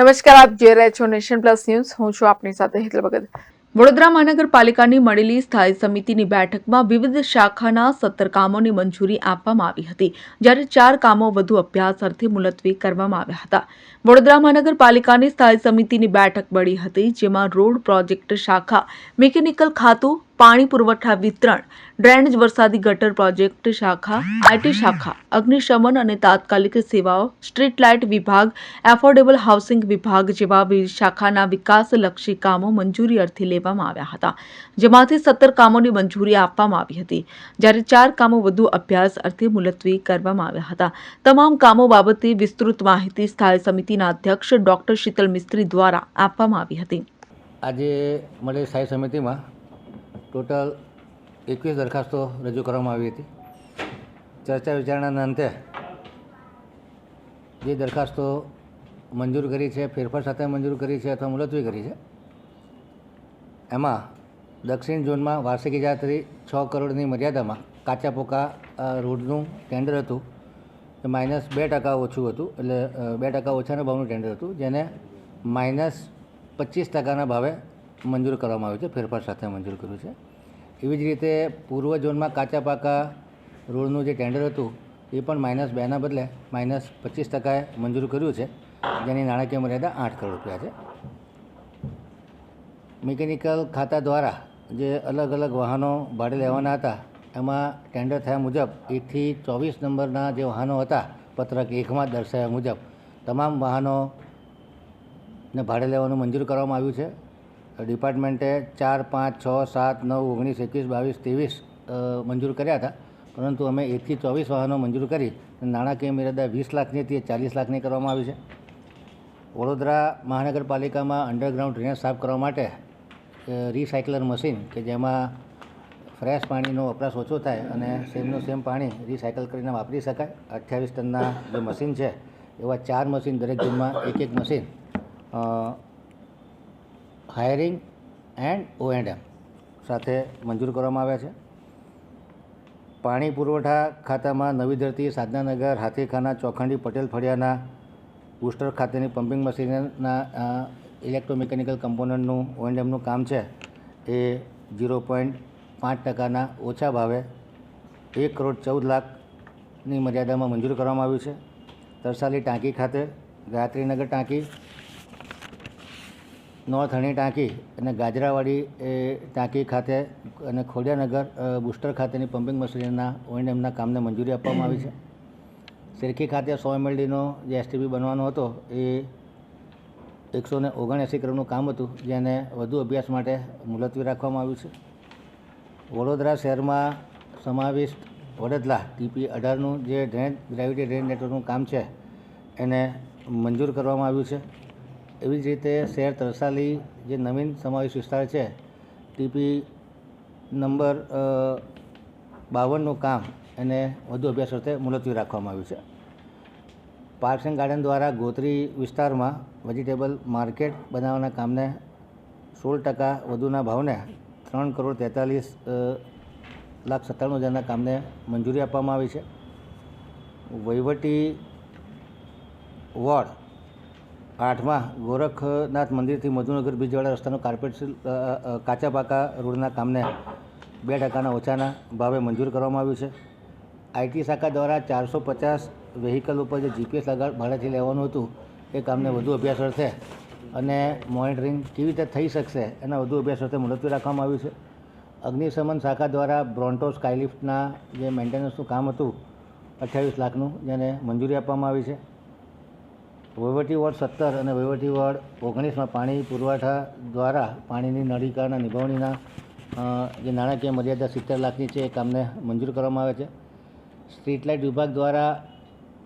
નમસ્કાર, આપ જે રહ્યા છો નેશન પ્લસ ન્યૂઝ. હું છું આપની સાથે હેતલ ભગત. વડોદરા મહાનગરપાલિકાની મળેલી સ્થાયી સમિતિની બેઠકમાં વિવિધ શાખાના સત્તર કામોની મંજૂરી આપવામાં આવી હતી, જ્યારે ચાર કામો વધુ અભ્યાસ અર્થે મુલતવી કરવામાં આવ્યા હતા. વડોદરા મહાનગરપાલિકાની સ્થાયી સમિતિની બેઠક મળી હતી, જેમાં રોડ પ્રોજેક્ટ શાખા, મિકેનિકલ ખાતું પાણી પુરવઠા વિતરણ, ડ્રેનેજ વરસાદી ગટર પ્રોજેક્ટ શાખા આઈટી શાખા, અગ્નિશમન અને તાત્કાલિક સેવાઓ, સ્ટ્રીટ લાઇટ વિભાગ, એફોર્ડેબલ હાઉસિંગ વિભાગ જેવા શાખાના વિકાસલક્ષી કામો મંજૂરી અર્થે લેવામાં આવ્યા હતા, જેમાંથી સત્તર કામોની મંજૂરી આપવામાં આવી હતી. જ્યારે ચાર કામો વધુ અભ્યાસ અર્થે મુલતવી કરવામાં આવ્યા હતા. તમામ કામો બાબતે વિસ્તૃત માહિતી સ્થાયી સમિતિના અધ્યક્ષ ડોક્ટર શીતલ મિસ્ત્રી દ્વારા આપવામાં આવી હતી. આજે મળે સ્થાયી સમિતિમાં ટોટલ એકવીસ દરખાસ્તો રજૂ કરવામાં આવી હતી. ચર્ચા વિચારણાના અંતે જે દરખાસ્તો મંજૂર કરી છે, ફેરફાર સાથે મંજૂર કરી છે અથવા મુલતવી કરી છે, એમાં દક્ષિણ ઝોનમાં વાર્ષિક ઇજાત્રી છ કરોડની મર્યાદામાં કાચા પોકા રોડનું ટેન્ડર હતું. એ માઇનસ બે ટકા ઓછું હતું, એટલે બે ટકા ઓછાના ભાવનું ટેન્ડર હતું, જેને માઇનસ પચીસ ટકાના ભાવે મંજૂર કરવામાં આવ્યું છે, ફેરફાર સાથે મંજૂર કર્યું છે. એવી જ રીતે પૂર્વ ઝોનમાં કાચા પાકા રોડનું જે ટેન્ડર હતું, એ પણ માઇનસ બેના બદલે માઇનસ પચીસ ટકાએ મંજૂર કર્યું છે, જેની નાણાકીય મર્યાદા આઠ કરોડ રૂપિયા છે. મિકેનિકલ ખાતા દ્વારા જે અલગ અલગ વાહનો ભાડે લેવાના હતા, એમાં ટેન્ડર થયા મુજબ એકથી ચોવીસ નંબરના જે વાહનો હતા, પત્રક એકમાં દર્શાવ્યા મુજબ, તમામ વાહનોને ભાડે લેવાનું મંજૂર કરવામાં આવ્યું છે. ડિપાર્ટમેન્ટે ચાર, પાંચ, છ, સાત, નવ, ઓગણીસ, એકવીસ, બાવીસ, ત્રેવીસ મંજૂર કર્યા હતા. પરંતુ અમે એકથી ચોવીસ વાહનો મંજૂર કરી નાણાકીય મર્યાદા વીસ લાખની હતી, એ ચાલીસ લાખની કરવામાં આવી છે. વડોદરા મહાનગરપાલિકામાં અંડરગ્રાઉન્ડ ડ્રેનેજ સાફ કરવા માટે રિસાયકલર મશીન કે જેમાં ફ્રેશ પાણીનો વપરાશ ઓછો થાય અને સેમનું સેમ પાણી રિસાયકલ કરીને વાપરી શકાય. અઠ્યાવીસ ટનના જે મશીન છે, એવા ચાર મશીન દરેક જૂનમાં એક એક machine hiring and O and M સાથે મંજૂર કરવામાં આવ્યા છે. પાણી પુરવઠા ખાતામાં નવી ધરતી, સાધનાનગર, હાથીખાના, ચોખંડી, પટેલ ફળિયાના, બુસ્ટર ખાતેની પમ્પિંગ મશીનના ઇલેક્ટ્રોમિકેનિકલ કમ્પોનન્ટનું ઓએનડેમનું કામ છે. એ ઝીરો પોઈન્ટ પાંચ ટકાના ઓછા ભાવે એક કરોડ ચૌદ લાખની મર્યાદામાં મંજૂર કરવામાં આવ્યું છે. તરસાલી ટાંકી ખાતે ગાયત્રીનગર ટાંકી નોર્થણી ટાંકી અને ગાજરાવાડી ટાંકી ખાતે અને ખોડિયાનગર બુસ્ટર ખાતેની પમ્પિંગ મશીનના ઓએનએમના કામને મંજૂરી આપવામાં આવી છે. સિરકી ખાતે સો એમએલડીનો જે એસટીબી બનવાનો હતો, એ એકસો ને ઓગણએંસી કરોડનું કામ હતું, જેને વધુ અભ્યાસ માટે મુલતવી રાખવામાં આવ્યું છે. વડોદરા શહેરમાં સમાવિષ્ટ વડોદરા ટીપી અઢારનું જે ડ્રેન, ગ્રેવિટી ડ્રેન નેટવર્કનું કામ છે, એને મંજૂર કરવામાં આવ્યું છે. એવી જ રીતે શહેર તરસાલી જે નવીન સમાવેશ વિસ્તાર છે, ટીપી નંબર બાવનનું કામ એને વધુ અભ્યાસ અર્થે મુલતવી રાખવામાં આવ્યું છે. પાર્ક્સ એન્ડ ગાર્ડન દ્વારા ગોત્રી વિસ્તારમાં વેજીટેબલ માર્કેટ બનાવવાના કામને સોળ ટકા વધુના ભાવને ત્રણ કરોડ તેતાલીસ લાખ સત્તાણું હજારના કામને મંજૂરી આપવામાં આવી છે. વહીવટી વોર્ડ આઠમાં ગોરખનાથ મંદિરથી મધુનગર બીજવાળા રસ્તાનો કાર્પેટ કાચા પાકા રોડના કામને બે ટકાના ઓછાના ભાવે મંજૂર કરવામાં આવ્યું છે. આઈટી શાખા દ્વારા ચારસો પચાસ વેહિકલ ઉપર જે જીપીએસ લગાડ ભાડેથી લેવાનું હતું, એ કામને વધુ અભ્યાસ અર્થે અને મોનિટરિંગ કેવી રીતે થઈ શકશે એના વધુ અભ્યાસ અર્થે મુલતવી રાખવામાં આવ્યું છે. અગ્નિશમન શાખા દ્વારા બ્રોન્ટો સ્કાયલિફ્ટના જે મેન્ટેનન્સનું કામ હતું, અઠ્યાવીસ લાખનું જેને મંજૂરી આપવામાં આવી છે. વહીવટી વોર્ડ સત્તર અને વહીવટી વોર્ડ ઓગણીસમાં પાણી પુરવઠા દ્વારા પાણીની નળીકાના નિભાવણીના જે નાણાકીય મર્યાદા સિત્તેર લાખની છે એ કામને મંજૂર કરવામાં આવે છે. સ્ટ્રીટ લાઇટ વિભાગ દ્વારા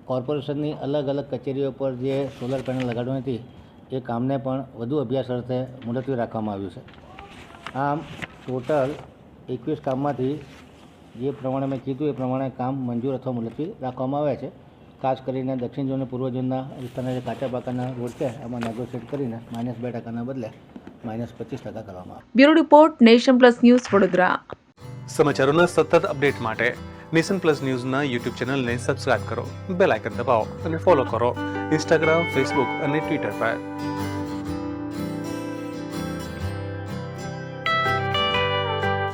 કોર્પોરેશનની અલગ અલગ કચેરીઓ પર જે સોલર પેનલ લગાડવાની હતી, એ કામને પણ વધુ અભ્યાસ અર્થે મુલતવી રાખવામાં આવ્યું છે. આમ, ટોટલ એકવીસ કામમાંથી જે પ્રમાણે મેં કીધું એ પ્રમાણે કામ મંજૂર અથવા મુલતવી રાખવામાં આવ્યા છે. ખાસ કરીને દક્ષિણ ઝોન અને પૂર્વ ઝોનના વિસ્તારના જે કાચા પાકાના રોડ છે એમાં નેગોશિએટ કરીને માઇનસ બે ટકાના બદલે માઇનસ પચીસ ટકા કરવામાં આવે. Bureau report nation plus news Vadodara. સમાચારોના સતત અપડેટ માટે નેશન પ્લસ ન્યૂઝના યુટ્યુબ ચેનલને સબસ્ક્રાઇબ કરો બેલ આઇકન દબાવો અને ફોલો કરો ઇન્સ્ટાગ્રામ ફેસબુક અને ટ્વિટર પર.